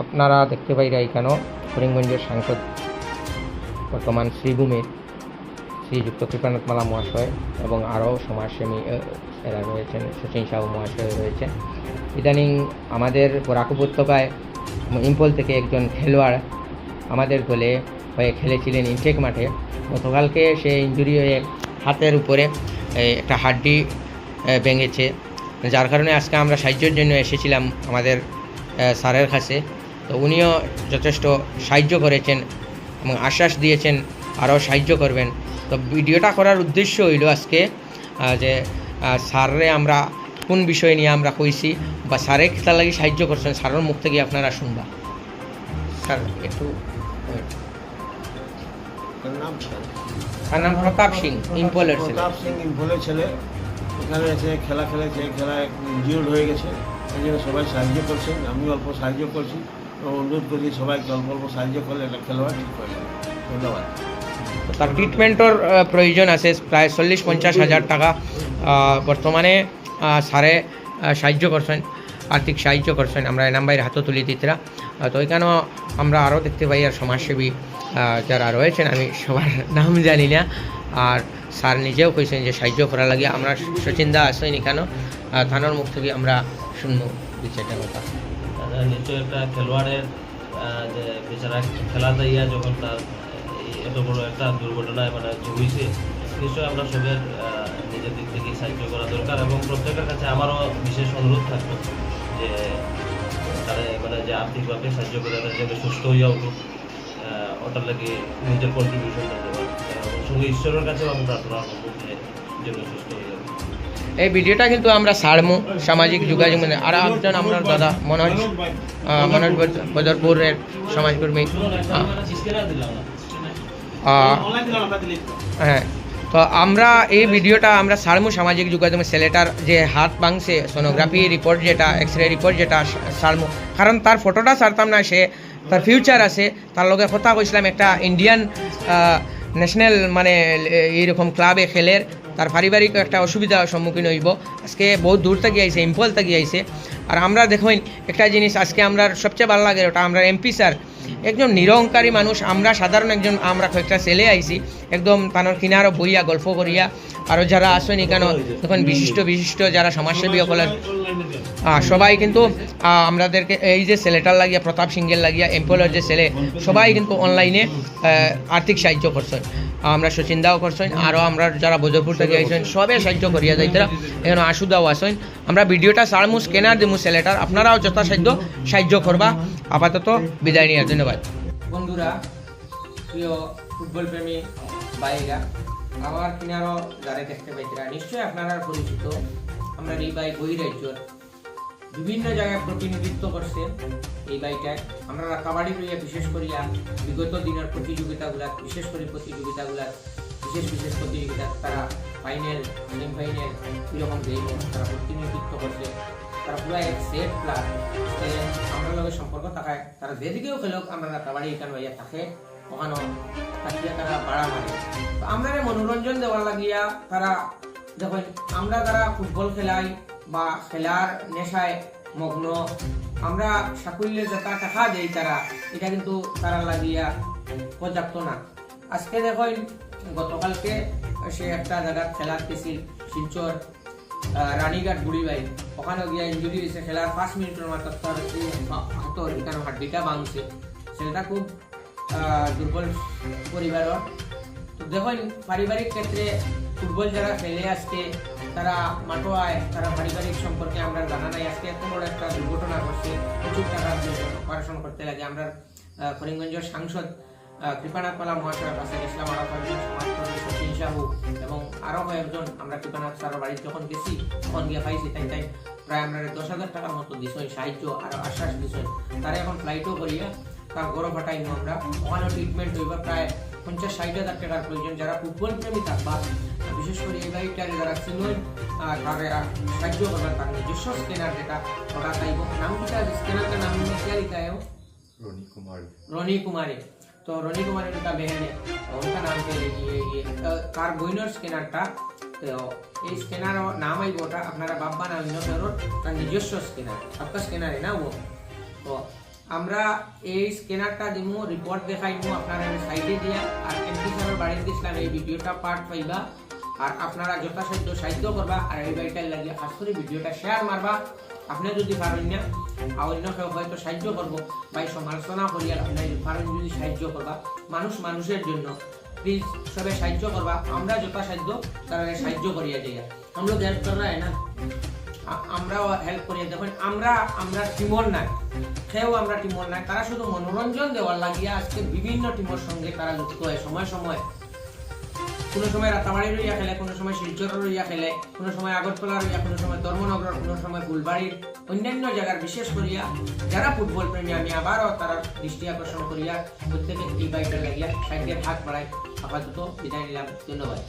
আপনারা দেখতে পাইরা এখানেও করিমগঞ্জের সাংসদ বর্তমান শ্রীভূমির শ্রীযুক্ত কৃপানাথ মালা মহাশয় এবং আরও সমাজসেবী এরা রয়েছেন সচিন সাহু মহাশয় রয়েছেন। ইদানিং আমাদের বরাক উপত্যকায় ইম্পল থেকে একজন খেলোয়াড় আমাদের দলে হয়ে খেলেছিলেন ইনটেক মাঠে। গতকালকে সে ইঞ্জুরি হয়ে হাতের উপরে একটা হাড্ডি ভেঙেছে। যার কারণে আজকে আমরা সাহায্যের জন্য এসেছিলাম আমাদের স্যারের কাছে। তো উনিও যথেষ্ট সাহায্য করেছেন এবং আশ্বাস দিয়েছেন আরও সাহায্য করবেন। তো ভিডিওটা করার উদ্দেশ্য হইল আজকে যে স্যাররে আমরা কোন বিষয় নিয়ে আমরা কইছি বা স্যারে তার লাগি সাহায্য করছেন স্যারের মুখ থেকে আপনারা শুনবা। স্যার একটু তার নাম প্রতাপ সিং ইম্পলের ছেলে। প্রতাপ সিং ইম্ফলের ছেলে। এখানে এসে খেলা খেলেছে খেলায় ইনজিওর্ড হয়ে গেছে এই জন্য সবাই সাহায্য করছেন আমি অল্প সাহায্য করছি। এবং অনুরোধ করছি সবাইকে অল্প অল্প সাহায্য করলে একটা খেলোয়াড় ঠিক হয়ে যাবে। ধন্যবাদ। তার ট্রিটমেন্টর প্রয়োজন আছে। প্রায় চল্লিশ পঞ্চাশ হাজার টাকা বর্তমানে আহ, সাহায্য করছেন আর্থিক সাহায্য করছেন। আমরা এনাম ভাইয়ের হাতও তুলি দিতরা তো এখানেও আমরা আরও দেখতে পাই আর সমাজসেবী যারা রয়েছেন আমি সবার নাম জানি না। আর স্যার নিজেও কইছেন যে সাহায্য করা লাগে। আমরা সচিন দা আসেন এখানেও থানার মুখ থেকে আমরা শুনব দু চারটা কথা। তারা নিশ্চয় একটা খেলোয়াড়ের যে বেচারা খেলা দাইয়া যখন তার এত বড় একটা দুর্ঘটনায় মানে জড়িয়েছে নিশ্চয়ই আমরা সবের নিজের দিক থেকে সাহায্য করা দরকার এবং প্রত্যেকের কাছে আমারও বিশেষ অনুরোধ থাকবে যে তারা মানে যে আর্থিকভাবে সাহায্য করে তাদের যাতে সুস্থ হইয়া উঠুক। ওটার লাগে নিজের এবং ঈশ্বরের যাবে। এই ভিডিওটা কিন্তু আমরা সারমু সামাজিক যোগাযোগ মানে আর একজন আমরা দাদা মনোজ মনোজ বদ- বদরপুরের সমাজকর্মী হ্যাঁ তো আমরা এই ভিডিওটা আমরা সারমু সামাজিক যোগাযোগ ছেলেটার যে হাত ভাঙছে সোনোগ্রাফি রিপোর্ট যেটা এক্স রে রিপোর্ট যেটা সারমু। কারণ তার ফটোটা সারতাম না, সে তার ফিউচার আছে। তার লগে কথা কইছিলাম একটা ইন্ডিয়ান ন্যাশনাল মানে এইরকম ক্লাবে খেলের, তার পারিবারিক একটা অসুবিধার সম্মুখীন হইব। আজকে বহু দূর থেকে আইসে ইম্পল থেকে আইসে আর আমরা দেখুন, একটা জিনিস আজকে আমরা সবচেয়ে ভালো লাগে, ওটা আমরা এমপি স্যার একজন নিরহংকারী মানুষ আমরা সাধারণ একজন আমরা কয়েকটা ছেলে আইছি একদম তানোর কিনারও বইয়া গল্প করিয়া। আরও যারা আসেন এখানে তখন বিশিষ্ট বিশিষ্ট যারা সমাজসেবী সকলের আহ, সবাই কিন্তু আমাদেরকে এই যে ছেলেটার লাগিয়া প্রতাপ সিংহের লাগিয়া এমপলের যে ছেলে সবাই কিন্তু অনলাইনে আর্থিক সাহায্য করছেন। আমরা সচিন দাও করছেন আরও আমরা যারা বজরপুর থেকে আইছেন সবে সাহায্য করিয়া যাইতরা। এখানে আশুদাও আসেন আমরা ভিডিওটা সারমু স্ক্যানার দিমু ছেলেটার আপনারাও যথাসাধ্য সাহায্য করবা। আপাতত বিদায় নিয়ে, ধন্যবাদ। বন্ধুরা, প্রিয় ফুটবল প্রেমী বাইরা আমার কিনারও যারা দেখতে পাইছিলাম নিশ্চয়ই আপনারা পরিচিত। আমরা এই বাই বই রাজ্যর বিভিন্ন জায়গায় প্রতিনিধিত্ব করছে এই বাইটায় আমরা কাবাডি লইয়া বিশেষ করিয়া বিগত দিনের প্রতিযোগিতাগুলা, বিশেষ করে প্রতিযোগিতাগুলা, বিশেষ বিশেষ প্রতিযোগিতা, তারা ফাইনাল সেমিফাইনাল এরকম দেব তারা প্রতিনিধিত্ব করছে। তারা পুরো এক সেট প্লাস আমরা লগে সম্পর্ক থাকায় তারা যেদিকেও খেলক, আমরা কাবাডি এখানে হইয়া থাকে ওখানে থাকিয়া তারা বাড়া মারে। আমরা মনোরঞ্জন দেওয়ার লাগিয়া তারা দেখুন আমরা তারা ফুটবল খেলাই বা খেলার নেশায় মগ্ন। আমরা সাকুল্যে যথা টাকা দেই তারা, এটা কিন্তু তারা লাগিয়া পর্যাপ্ত না। আজকে দেখুন, গতকালকে সে একটা জায়গার খেলার গেছিল শিলচর রানীঘাট বুড়িবাই ওখানে গিয়া ইঞ্জুরি হয়েছে, খেলার পাঁচ মিনিটের মাত্র তার হাতর এখানে হাড্ডিটা ভাঙছে। ছেলেটা খুব দুর্বল পরিবারের তো দেখুন, পারিবারিক ক্ষেত্রে ফুটবল যারা খেলে আজকে তারা আয় তারা পারিবারিক সম্পর্কে আমরা জানা নাই। আজকে এত বড় একটা দুর্ঘটনা ঘটছে, প্রচুর টাকা অপারেশন করতে লাগে। আমরা করিমগঞ্জের সাংসদ কৃপানাথ পালা মহাশয়ের কাছে গেছিলাম সমাজকর্মী সচিন সাহু এবং আরও কয়েকজন। আমরা কৃপানাথ স্যারের বাড়িতে যখন গেছি, তখন গিয়ে পাইছি, তাই তাই। প্রায় আমরা দশ হাজার টাকার মতো দিছই সাহায্য আরও আশ্বাস দিছই তারা এখন ফ্লাইটও করিয়া তার গরম হটাইম আমরা। ওখানে ট্রিটমেন্ট হইবা, প্রায় পঞ্চাশ ষাট হাজার টাকার প্রয়োজন। যারা ফুটবল প্রেমী থাকবা বিশেষ করে এই বাইকটারে যারা চিনুন তারা সাহায্য করবেন তার নিজস্ব স্ক্যানার যেটা ওটা তাইব নাম কিটা স্ক্যানারটা নাম নিয়ে क्या लिखा है वो रोनी कुमार रोनी कुमारी तो रोनी कुमारी उनका बहन है तो उनका नाम के लिए ये अ, कार বইনর স্ক্যানারটা তো এই স্ক্যানার নাম আই ওটা আপনারা বাব্বা নাম ইন্দ্র তার নিজস্ব স্ক্যানার आपका स्कैनर है ना वो तो আমরা এই স্ক্যানারটা দিমু রিপোর্ট দেখাইমু আপনারা সাইডে দিয়া আর এমপি স্যারের বাড়িতে দিছিলাম এই ভিডিওটা পার্ট পাইবা আর আপনারা যথাসাধ্য সাহিত্য করবা আর এই বাড়িটার লাগে খাস ভিডিওটা শেয়ার মারবা। আপনি যদি পারেন না, আর অন্য কেউ হয়তো সাহায্য করব। ভাই, সমালোচনা করি করিয়া আপনার পারেন যদি সাহায্য করবা, মানুষ মানুষের জন্য। প্লিজ সবাই সাহায্য করবা। আমরা যথাসাধ্য সাহায্য তারা সাহায্য করিয়া যাইয়া আমরা হেল্প করা হয় না। আমরাও হেল্প করিয়া দেখেন, আমরা আমরা টিমর নাই। খেয়েও আমরা টিমর নাই। তারা শুধু মনোরঞ্জন দেওয়ার লাগিয়া আজকে বিভিন্ন টিমর সঙ্গে তারা যুক্ত হয় সময় সময়। কোনো সময় রাতাবাড়ি রইয়া খেলে, কোনো সময় শিলচর রইয়া খেলে, কোনো সময় আগরতলা রইয়া কোনো সময় ধর্মনগর, কোনো সময় ফুলবাড়ির অন্যান্য জায়গার বিশেষ করিয়া যারা ফুটবল প্রেমী, আমি আবারও তারা দৃষ্টি আকর্ষণ করিয়া প্রত্যেকে এই বাইকটা লাগিয়া সাইডের হাত বাড়াই আপাতত বিদায় নিলাম। ধন্যবাদ।